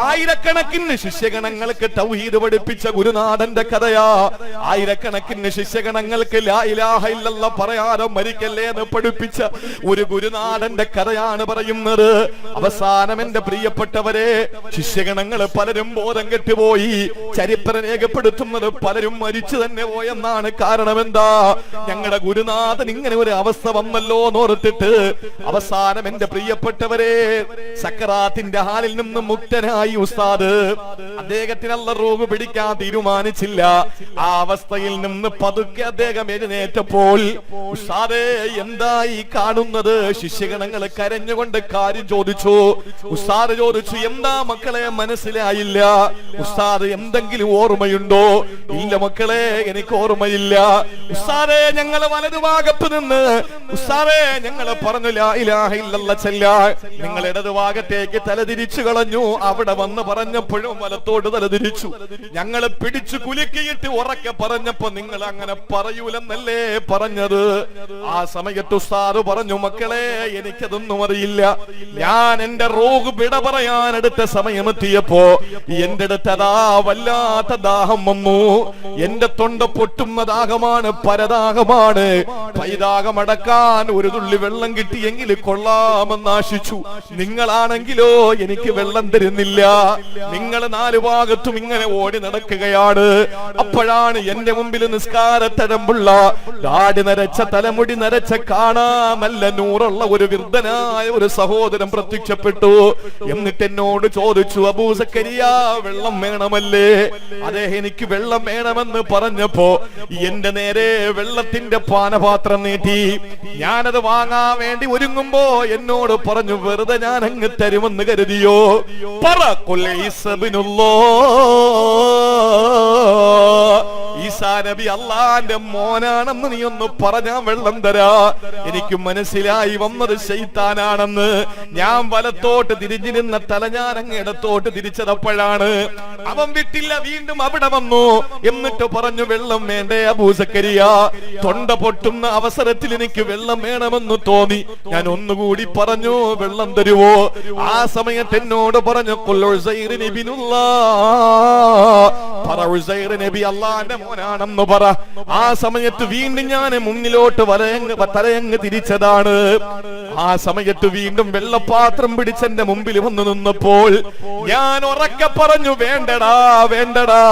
ആയിരക്കണക്കിന് ശിഷ്യഗണങ്ങൾക്ക് തൗഹീദ് പഠിപ്പിച്ച ഗുരുനാഥന്റെ കഥയാ. ആയിരക്കണക്കിന് ശിഷ്യഗണങ്ങൾക്ക് ലാ ഇലാഹ ഇല്ലല്ല പറയാതെ മരിക്കല്ലേ എന്ന് പഠിപ്പിച്ച ഒരു ഗുരുനാഥന്റെ കഥയാണ് പറയുന്നത്. അവസാനം എന്റെ പ്രിയപ്പെട്ടവരെ ശിഷ്യഗണങ്ങൾ പലരും ബോധം കെട്ടുപോയി. ചരിത്രം രേഖപ്പെടുത്തുന്നത് പലരും മരിച്ചു തന്നെ പോയെന്നാണ് കാരണം എന്താ? ഞങ്ങളുടെ ഗുരുനാഥൻ ഇങ്ങനെ ഒരു അവസ്ഥ വന്നല്ലോ എന്നോർത്തിട്ട് അവസാനം എന്റെ പ്രിയപ്പെട്ടവരെ സക്കറാത്തിന്റെ ഹാലിൽ നിന്ന് മുക്തനായി ഉസ്താദ് അദ്ദേഹത്തിനുള്ള റൂഹ് പിടിക്കാൻ തീരുമാനിച്ചില്ല. ആ അവസ്ഥയിൽ നിന്ന് പതുക്കെ അദ്ദേഹം എഴുന്നേറ്റപ്പോൾ ഉസ്താദേ എന്തായി കാണുന്നത്? ശിഷ്യഗണങ്ങൾ കരഞ്ഞുകൊണ്ട് കാര്യം ചോദിച്ചു. ഉസ്താദ് ചോദിച്ചു എന്താ മക്കളെ മനസ്സിലായില്ല? ഉസ്താദ് എന്തെങ്കിലും ഓർമ്മയുണ്ടോ? ഇല്ല മക്കളെ എനിക്ക് ഓർമ്മയില്ല. ഉസ്താദേ ഞങ്ങളെ വലതുഭാഗത്ത് നിന്ന് ഉസ്താദേ ഞങ്ങളെ പറഞ്ഞു ചെല്ല. നിങ്ങൾ ഇടതുഭാഗത്തേക്ക് തലതിരിച്ചു കളഞ്ഞു. അവിടെ വന്ന് പറഞ്ഞപ്പോഴും വലത്തോട്ട് തലതിരിച്ചു ഞങ്ങളെ പിടിച്ചു കുലുക്കിയിട്ട് ഉറക്കെ പറഞ്ഞപ്പോ നിങ്ങൾ അങ്ങനെ പറയൂലെന്നല്ലേ പറഞ്ഞത്. ആ സമയത്ത് ഉസ്താദ് പറഞ്ഞു മക്കളെ എനിക്കതൊന്നും അറിയില്ല. ഞാൻ എന്റെ റോഗ് വിട പറയാൻ എടുത്ത സമയമെത്തിയപ്പോ എന്റെ അടുത്ത് അതാ വല്ലാത്ത ദാഹം വന്നു. എന്റെ തൊണ്ട പൊട്ടുന്ന ദാഹമാണ് പരദാഹമാണ് പൈതാകമടക്കാൻ ഒരു തുള്ളി വെള്ളം കിട്ടിയെങ്കിൽ കൊള്ളാമെന്ന് ആശിച്ചു. നിങ്ങളാണെങ്കിലോ എനിക്ക് വെള്ളം തരുന്നില്ല. നിങ്ങൾ നാലു ഭാഗത്തും ഇങ്ങനെ ഓടി നടക്കുകയാണ്. അപ്പോഴാണ് എന്റെ മുമ്പിൽ നിസ്കാരത്തരമ്പുള്ള ദാടി നരച്ച തലമുടി നരച്ച കാണാമല്ല നൂറുള്ള ഒരു വൃദ്ധനായ ഒരു സഹോദരം പ്രത്യക്ഷപ്പെട്ടു. എന്നിട്ട് എന്നോട് ചോദിച്ചു അബൂസക്കരിയ വെള്ളം വേണമല്ലേ? അതെ എനിക്ക് വെള്ളം വേണമെന്ന് പറഞ്ഞപ്പോ എന്റെ നേരെ വെള്ളത്തിന്റെ പാനപാത്രം നീട്ടി. ഞാനത് വാങ്ങാൻ വേണ്ടി ഒരുങ്ങുമ്പോ എന്നോട് പറഞ്ഞു വെറുതെ ഞാൻ അങ്ങ് തരുമെന്ന് കരുതിയോ? പറ കൊല്ലീസബിനുള്ളോ ഈസാ നബി അള്ളാന്റെ മോനാണെന്ന് നീ ഒന്ന് പറഞ്ഞാ വെള്ളം തരാ. എനിക്ക് മനസ്സിലായി വന്നത് ശൈത്താനാണെന്ന്. ഞാൻ വലത്തോട്ട് തിരിഞ്ഞിരുന്ന തല ഞാൻ അങ്ങ് ഇടത്തോട്ട് തിരിച്ചതപ്പോഴാണ് അവൻ വിട്ടില്ല വീണ്ടും അവിടെ വന്നു. എന്നിട്ട് പറഞ്ഞു വെള്ളം വേണ്ടേ അബൂസക്കരിയ തൊണ്ട പൊട്ടുന്ന അവസരത്തിൽ എനിക്ക് വെള്ളം വേണമെന്ന് തോന്നി. ഞാൻ ഒന്നുകൂടി പറഞ്ഞു വെള്ളം തരുവോ? ആ സമയത്ത് എന്നോട് പറഞ്ഞു കൊല്ലുസൈർ നബിനുള്ള. പറ അള്ളാന്റെ മോനാണെന്ന് പറ. ആ സമയത്ത് വീണ്ടും ഞാൻ മുന്നിലോട്ട് വലയങ്ങ് തലയങ്ങ് തിരിച്ചതാണ്. ആ സമയത്ത് വീണ്ടും വെള്ളപ്പാത്രം പിടിച്ചെന്റെ മുമ്പിൽ വന്നു നിന്നപ്പോൾ ഞാൻ ഉറക്കെ പറഞ്ഞു വേണ്ടടാ വേണ്ടടാ.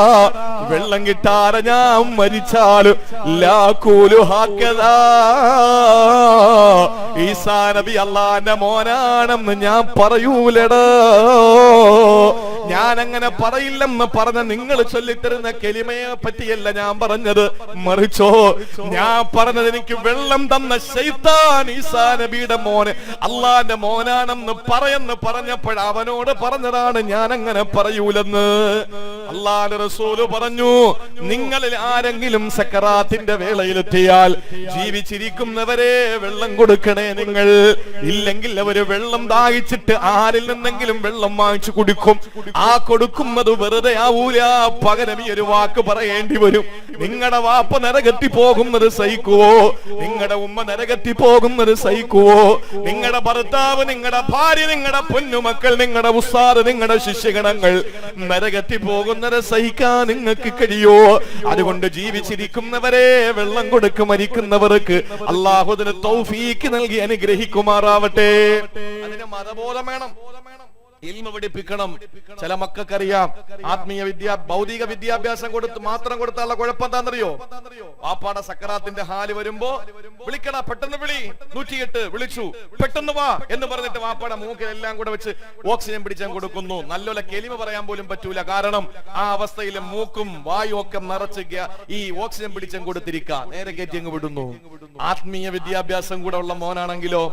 വെള്ളം കിട്ടാതെ ഞാൻ മരിച്ചാലും ലാക്കൂലു ഹാക്കതാ ഈസാ നബി അള്ളാന്റെ മോനാണെന്ന് ഞാൻ പറയൂലടാ. ഞാൻ അങ്ങനെ പറയില്ലെന്ന് പറഞ്ഞ നിങ്ങൾ ചൊല്ലിത്തരുന്ന കെലിമയെ പറ്റിയല്ല ഞാൻ പറഞ്ഞത്. മറിച്ചോ ഞാൻ പറഞ്ഞത് എനിക്ക് വെള്ളം തന്ന ശൈത്താൻ ഈസാ നബിയുടെ മോന് അള്ളാന്റെ മോനാണെന്ന് പറയുന്നു പറഞ്ഞപ്പോൾ അവനോട് പറഞ്ഞതാണ് ഞാൻ അങ്ങനെ പറയൂലെന്ന്. അള്ളാന്റെ റസൂൽ പറഞ്ഞു നിങ്ങളിൽ ആരെങ്കിലും സക്കറാത്തിന്റെ വേളയിലെത്തിയാൽ ജീവിച്ചിരിക്കുന്നവരെ വെള്ളം കൊടുക്കണേ നിങ്ങൾ. ഇല്ലെങ്കിൽ അവർ വെള്ളം ദാഹിച്ചിട്ട് ആരിൽ നിന്നെങ്കിലും വെള്ളം വാങ്ങിച്ചു കുടിക്കും. ആ കൊടുക്കുന്നത് വെറുതെ ആവൂല. പകരം ഈ ഒരു വാക്ക് പറയേണ്ടി വരും. നിങ്ങളുടെ വാപ്പ നരകത്തി പോകുന്നത് സഹിക്കുവോ? നിങ്ങളുടെ ഉമ്മ നരകത്തി പോകുന്നത് സഹിക്കുവോ? നിങ്ങളുടെ ഭർത്താവ് നിങ്ങളുടെ ഭാര്യ നിങ്ങളുടെ പൊന്നുമക്കൾ നിങ്ങളുടെ ഉസ്താദ് നിങ്ങളുടെ ശിഷ്യഗണങ്ങൾ നരകത്തി പോകുന്നത് സഹിക്കാൻ നിങ്ങൾക്ക് കഴിയോ? അതുകൊണ്ട് ജീവിച്ചിരിക്കുന്നവരെ വെള്ളം കൊടുക്ക് മരിക്കുന്നവർക്ക് അള്ളാഹുദിന് തൗഫീക്ക് നൽകി അനുഗ്രഹിക്കുമാറാവട്ടെ. അതിന് മതബോധം വേണം. ഇൽമ പഠിപ്പിക്കണം. ചില മക്കൾക്കറിയാം. ആത്മീയ വിദ്യ ഭൗതിക വിദ്യാഭ്യാസം കൊടുത്ത് മാത്രം കൊടുത്താലുള്ള കുഴപ്പം എന്താണെന്നറിയോ? വാപ്പാടെ സക്കറാത്തിന്റെ ഹാൽ വരുമ്പോ വിളിക്കണ പെട്ടെന്ന് വിളി. നൂറ്റിയെട്ട് വിളിച്ചു. പെട്ടെന്ന് വാ എന്ന് പറഞ്ഞിട്ട് വാപ്പാടെ മൂക്കിലെല്ലാം കൂടെ വെച്ച് ഓക്സിജൻ പിടിച്ചാൻ കൊടുക്കുന്നു. നല്ലപോലെ കെലിമ പറയാൻ പോലും പറ്റൂല. കാരണം ആ അവസ്ഥയിൽ മൂക്കും വായും ഒക്കെ നിറച്ച് ഈ ഓക്സിജൻ പിടിച്ചാൻ കൊടുത്തിരിക്ക. നേരെ കയറ്റി അങ്ങ് വിടുന്നു. ആത്മീയ വിദ്യാഭ്യാസം കൂടെ ഉള്ള മോനാണെങ്കിലോ?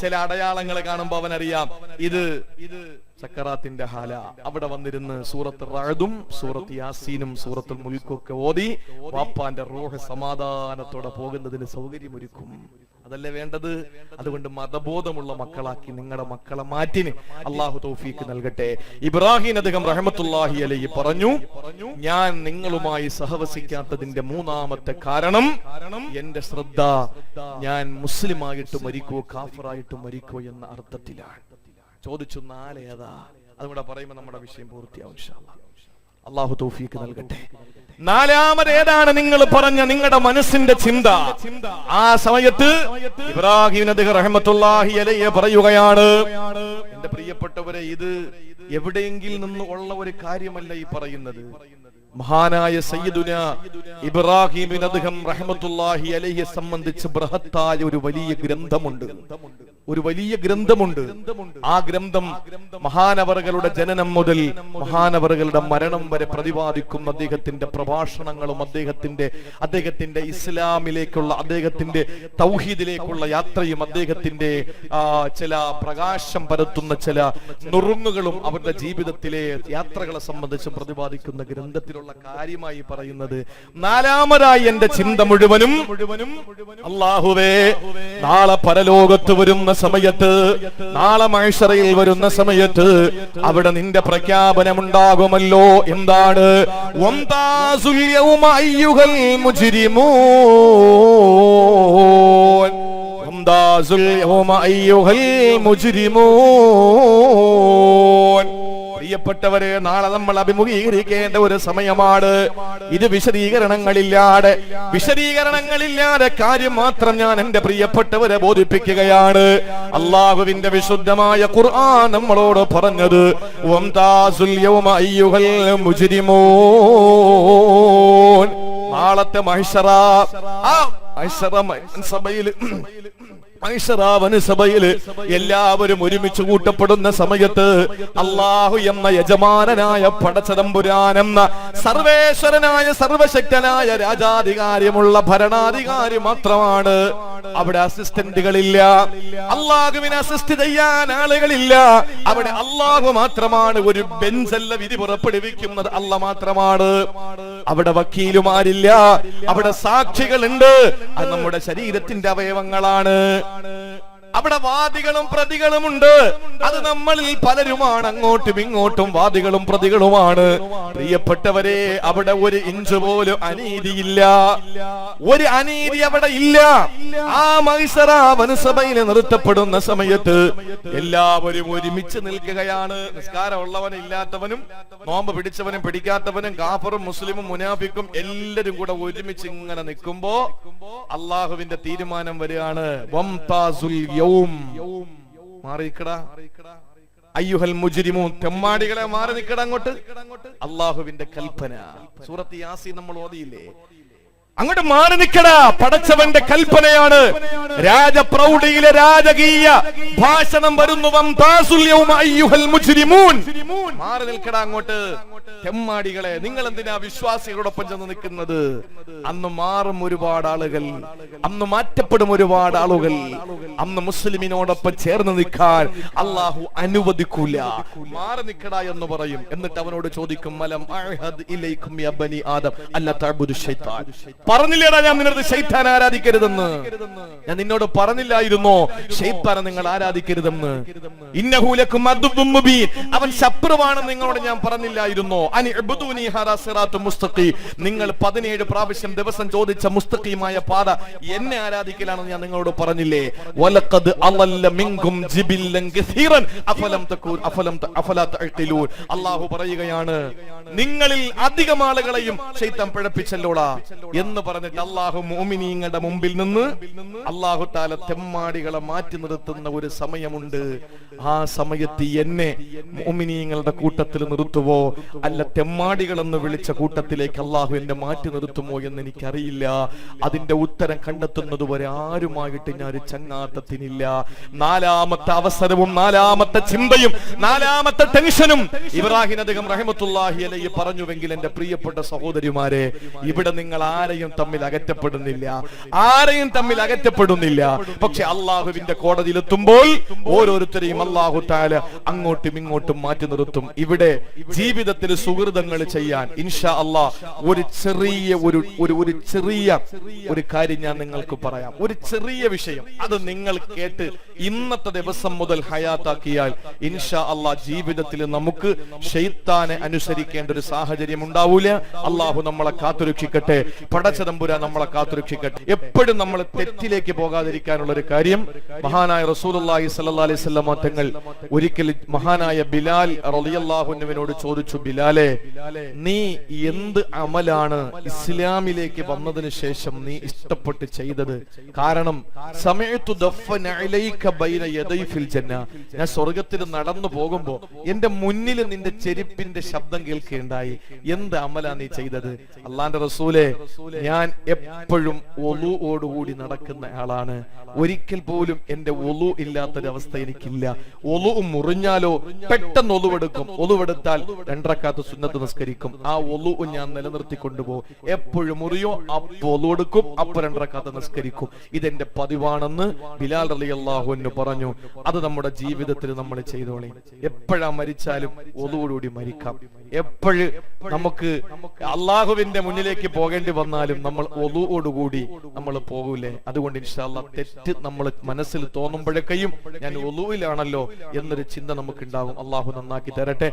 ചില അടയാളങ്ങൾ കാണുമ്പോ അവനറിയാം. ഇത് ഇത് സക്കറാത്തിന്റെ ഹാല അവിടെ വന്നിരുന്ന് സൂറത്ത് റഅദും സൂറത്ത് യാസീനും സൂറത്തുൽ മുൽക്കൊക്കെ ഓതി വാപ്പാന്റെ റോഹ സമാധാനത്തോടെ പോകുന്നതിന് സൗകര്യമൊരുക്കും. അതല്ലേ വേണ്ടത്? അതുകൊണ്ട് മതബോധമുള്ള മക്കളാക്കി നിങ്ങളുടെ മക്കളെ മാറ്റിന് അള്ളാഹു തൗഫീക്ക് നൽകട്ടെ. ഇബ്രാഹിം അദ്ദേഹം റഹമത്തുല്ലാഹി അലൈഹി പറഞ്ഞു ഞാൻ നിങ്ങളുമായി സഹവസിക്കാത്തതിന്റെ മൂന്നാമത്തെ കാരണം എന്റെ ശ്രദ്ധ ഞാൻ മുസ്ലിമായിട്ട് മരിക്കോ കാഫറായിട്ട് മരിക്കോ എന്ന അർത്ഥത്തിലാണ്. ചോദിച്ചു നാലേതാ? അതുകൂടെ പറയുമ്പോൾ നമ്മുടെ വിഷയം പൂർത്തിയാവും. അള്ളാഹു തൗഫീക്ക് നൽകട്ടെ. നാലാമത് ഏതാണ് നിങ്ങൾ പറഞ്ഞ നിങ്ങളുടെ മനസ്സിന്റെ ചിന്ത. ആ സമയത്ത് ഇബ്രാഹിം പറയുകയാണ് എന്റെ പ്രിയപ്പെട്ടവരെ ഇത് എവിടെയെങ്കിലും നിന്ന് ഉള്ള ഒരു കാര്യമല്ല ഈ പറയുന്നത്. മഹാനായ സയ്യിദുന ഇബ്രാഹിം അലൈഹിയെ സംബന്ധിച്ച് ബൃഹത്തായ ഒരു വലിയ ഗ്രന്ഥമുണ്ട്. ഒരു വലിയ ഗ്രന്ഥമുണ്ട്. ആ ഗ്രന്ഥം മഹാനവറുകളുടെ ജനനം മുതൽ മഹാനവറുകളുടെ മരണം വരെ പ്രതിപാദിക്കുന്ന അദ്ദേഹത്തിന്റെ പ്രഭാഷണങ്ങളും അദ്ദേഹത്തിന്റെ അദ്ദേഹത്തിന്റെ ഇസ്ലാമിലേക്കുള്ള അദ്ദേഹത്തിന്റെ തൗഹീദിലേക്കുള്ള യാത്രയും അദ്ദേഹത്തിന്റെ ചില പ്രകാശം പരത്തുന്ന ചില നുറുങ്ങുകളും അവരുടെ ജീവിതത്തിലെ യാത്രകളെ സംബന്ധിച്ച് പ്രതിപാദിക്കുന്ന ഗ്രന്ഥത്തിലുള്ള കാര്യമായി പറയുന്നത് നാലാമതായി എന്റെ ചിന്ത മുഴുവനും മുഴുവനും അള്ളാഹുവേ നാളെ പരലോകത്ത് വരുന്ന സമയത്ത് നാളെ മൈഷറയിൽ വരുന്ന സമയത്ത് അവിടെ നിന്റെ പ്രഖ്യാപനമുണ്ടാകുമല്ലോ. എന്താണ്? വംതാസുൽ പ്രിയപ്പെട്ടവരെ നാളെ നമ്മൾ അഭിമുഖീകരിക്കേണ്ട ഒരു സമയമാണ്. ഇത് വിശദീകരണങ്ങളില്ലാതെ വിശദീകരണങ്ങളില്ലാതെ കാര്യം മാത്രം ഞാൻ എന്റെ പ്രിയപ്പെട്ടവരെ ബോധിപ്പിക്കുകയാണ്. അള്ളാഹുവിന്റെ വിശുദ്ധമായ ഖുർആൻ നമ്മളോട് പറഞ്ഞത് നാളത്തെ മഹിഷറ ആ മഹിഷറ സഭയിൽ സഭയിൽ എല്ലാവരും ഒരുമിച്ച് കൂട്ടപ്പെടുന്ന സമയത്ത് അള്ളാഹു എന്ന യജമാനനായ പടച്ചതമ്പുരാനെന്ന സർവേശ്വരനായ സർവശക്തനായ രാജാധികാരമുള്ള ഭരണാധികാരി മാത്രമാണ് അവിടെ അസിസ്റ്റന്റുകളില്ല അള്ളാഹുവിനെ അസിസ്റ്റ് ചെയ്യാൻ ആളുകളില്ല. അവിടെ അള്ളാഹു മാത്രമാണ് ഒരു ബെഞ്ചല്ല വിധി പുറപ്പെടുവിക്കുന്നത്. അല്ല മാത്രമാണ്. അവിടെ വക്കീലുമാരില്ല. അവിടെ സാക്ഷികളുണ്ട്. അത് നമ്മുടെ ശരീരത്തിന്റെ അവയവങ്ങളാണ്. അവിടെ വാദികളും പ്രതികളുമുണ്ട് അത് നമ്മളിൽ പലരുമാണ്. അങ്ങോട്ടും ഇങ്ങോട്ടും വാദികളും പ്രതികളുമാണ്. പ്രിയപ്പെട്ടവരെ അവിടെ ഒരു ഇഞ്ച് പോലും അനീതിയില്ല. ഒരു അനീതി അവിടെ ഇല്ല. ആ മൈസറ വനസഭയിൽ നിർത്തപ്പെടുന്ന സമയത്ത് എല്ലാവരും ഒരുമിച്ച് നിൽക്കുകയാണ്. നിസ്കാരമുള്ളവനും ഇല്ലാത്തവനും നോമ്പ് പിടിച്ചവനും പിടിക്കാത്തവനും കാഫറും മുസ്ലിമും മുനാഫിക്കും എല്ലാരും കൂടെ ഒരുമിച്ച് ഇങ്ങനെ നിൽക്കുമ്പോ അള്ളാഹുവിന്റെ തീരുമാനം വരികയാണ്. യൗം. മാറിക്കടാ അയ്യുഹൽ മുജ്രിമൂൻ തെമ്മാടികളെ മാറി നിൽക്കട അങ്ങോട്ട്. അള്ളാഹുവിന്റെ കൽപ്പന. സൂറത്ത് യാസി നമ്മൾ ഓതിയില്ലേ? അങ്ങോട്ട് മാറി നിൽക്കട. പടച്ചവന്റെ കൽപ്പനയാണ്. രാജപ്രൗഢിയിലെ രാജകീയ ഭാഷണം വരുന്നു. മാറി നിൽക്കട അങ്ങോട്ട്. തെമ്മാടികളെ നിങ്ങൾ എന്തിനാ വിശ്വാസികളോടൊപ്പം ചെന്ന് നിൽക്കുന്നത്? അന്ന് മാറും ഒരുപാട് ആളുകൾ. അന്ന് മാറ്റപ്പെടും ഒരുപാട് ആളുകൾ. അന്ന് മുസ്ലിമിനോടൊപ്പം ചേർന്ന് നിൽക്കാൻ അള്ളാഹു അനുവദിക്കൂല. മാറി നിൽക്കട എന്ന് പറയും. എന്നിട്ട് അവനോട് ചോദിക്കും മലം ഇലൈക്കും അല്ല പറഞ്ഞില്ലേടാ ഞാൻ നിന്നോട് ശൈത്താൻ ആരാധിക്കരുതെന്ന്. ഞാൻ നിന്നോട് പറഞ്ഞില്ലായിരുന്നോ? ശൈത്താനെ നിങ്ങൾ ആരാധിക്കരുതെന്ന്. ഇന്നഹു ലക്കും അദ്ദുബ്ബും മുബീൻ. അവൻ ശത്രുവാണ് നിങ്ങളോട് ഞാൻ പറഞ്ഞില്ലായിരുന്നോ? സിറാത്തും നിങ്ങൾ പതിനേഴ് പ്രാവശ്യം ദിവസം ചോദിച്ച മുസ്തഖിയുമായ പാത എന്നെ ആരാധിക്കലാണെന്ന് ഞാൻ നിങ്ങളോട് പറഞ്ഞില്ലേ? വലഖദ് അളല്ല മിൻകും ജിബില്ലൻ കസീറൻ അഫലം തകൂൻ അഫലം ത- അഫലാ തഅഖിലൂൻ. അല്ലാഹു പറയുകയാണ് നിങ്ങളിൽ അധികം ആളുകളെയും ശൈത്താൻ പിഴപ്പിച്ചല്ലോടാ. എന്ന് പറഞ്ഞിട്ട് അള്ളാഹു മോമിനീങ്ങളുടെ മുമ്പിൽ നിന്ന് അള്ളാഹു താല തെമ്മാടികളെ മാറ്റി നിർത്തുന്ന ഒരു സമയമുണ്ട്. ആ സമയത്ത് എന്നെ മോമിനീങ്ങളുടെ കൂട്ടത്തിൽ നിർത്തുവോ? അല്ല തെമ്മാടികളെന്ന് വിളിച്ച കൂട്ടത്തിലേക്ക് അള്ളാഹു എന്നെ മാറ്റി നിർത്തുമോ എന്ന് എനിക്കറിയില്ല. അതിന്റെ ഉത്തരം കണ്ടെത്തുന്നത് വരെ ആരുമായിട്ട് ഞാൻ ഒരു ചങ്ങാത്തത്തിനില്ല. നാലാമത്തെ അവസരവും നാലാമത്തെ ചിന്തയും നാലാമത്തെ ടെൻഷനും ഇബ്രാഹിം അദ്ദേഹം റഹമത്തുല്ലാഹി അലൈ പറഞ്ഞുവെങ്കിൽ എന്റെ പ്രിയപ്പെട്ട സഹോദരിമാരെ ഇവിടെ നിങ്ങൾ ആരെയും തമ്മിൽ അകറ്റപ്പെടുന്നില്ല. ആരെയും തമ്മിൽ അകറ്റപ്പെടുന്നില്ല. പക്ഷെ അള്ളാഹുവിന്റെ കോടതിയിലെത്തുമ്പോൾ ഓരോരുത്തരെയും അള്ളാഹു താല അങ്ങോട്ടും ഇങ്ങോട്ടും മാറ്റി നിർത്തും. ഇവിടെ ജീവിതത്തിൽ സുഹൃതങ്ങൾ ചെയ്യാൻ ഇൻഷാ അള്ളാ ഒരു ചെറിയ ഒരു ഒരു ചെറിയ ഒരു കാര്യം ഞാൻ നിങ്ങൾക്ക് പറയാം. ഒരു ചെറിയ വിഷയം. അത് നിങ്ങൾ കേട്ട് ഇന്നത്തെ ദിവസം മുതൽ ഹയാത്താക്കിയാൽ ഇൻഷാ അള്ളാ ജീവിതത്തിൽ നമുക്ക് ഷെയ്ത്താനെ അനുസരിക്കേണ്ട ഒരു സാഹചര്യം ഉണ്ടാവൂല. അള്ളാഹു നമ്മളെ കാത്തുരക്ഷിക്കട്ടെ. പടച്ചതമ്പുര നമ്മളെ കാത്തുരക്ഷിക്കട്ടെ. എപ്പോഴും നമ്മൾ തെറ്റിലേക്ക് പോകാതിരിക്കാനുള്ള ഒരു കാര്യം മഹാനായ റസൂലുള്ളാഹി സ്വല്ലല്ലാഹി അലൈഹി വസല്ലമ തങ്ങൾ ഒരിക്കൽ മഹാനായ ബിലാൽ റളിയല്ലാഹുവിനോട് ചോദിച്ചു ബിലാലെ നീ എന്ത് അമലാണ് ഇസ്ലാമിലേക്ക് വന്നതിന് ശേഷം നീ ഇഷ്ടപ്പെട്ട് ചെയ്തത്? കാരണം സമയത്തു ഞാൻ സ്വർഗത്തിൽ നടന്നു പോകുമ്പോ എന്റെ മുന്നിൽ നിന്റെ ചെരുപ്പിന്റെ ശബ്ദം കേൾക്കുകയുണ്ടായി. എന്ത് അമലാ നീ ചെയ്തത്? അള്ളാന്റെ റസൂലെ ഞാൻ എപ്പോഴും ഒലുവോടുകൂടി നടക്കുന്ന ആളാണ്. ഒരിക്കൽ പോലും എന്റെ ഒലു ഇല്ലാത്തൊരവസ്ഥ എനിക്കില്ല. ഒലു മുറിഞ്ഞാലോ പെട്ടെന്ന് ഒലുവെടുക്കും ഒലുവെടുത്താൽ രണ്ടരക്കാത്ത സുന്നത്ത് നിസ്കരിക്കും. ആ ഒലു ഞാൻ നിലനിർത്തി കൊണ്ടുപോകും എപ്പോഴും മുറിയോ അപ്പൊ ഒലു എടുക്കും അപ്പൊ രണ്ടരക്കാത്ത നിസ്കരിക്കും. ഇതെന്റെ പതിവാണെന്ന് ബിലാൽ അലി അള്ളാഹുവിന് പറഞ്ഞു. അത് നമ്മുടെ ജീവിതത്തിൽ നമ്മൾ ചെയ്തോളി. എപ്പോഴാ മരിച്ചാലും ഒലുവോടുകൂടി മരിക്കാം. എപ്പോഴ് നമുക്ക് അള്ളാഹുവിന്റെ മുന്നിലേക്ക് പോകേണ്ടി വന്നാലും നമ്മൾ ഒലുവോടുകൂടി നമ്മൾ പോകൂലേ? അതുകൊണ്ട് ഇൻഷാല്ല തെറ്റ് നമ്മൾ മനസ്സിൽ തോന്നുമ്പോഴൊക്കെയും ഞാൻ ഒലുവിലാണല്ലോ എന്നൊരു ചിന്ത നമുക്ക് ഉണ്ടാകും അള്ളാഹു നന്നാക്കി തരട്ടെ.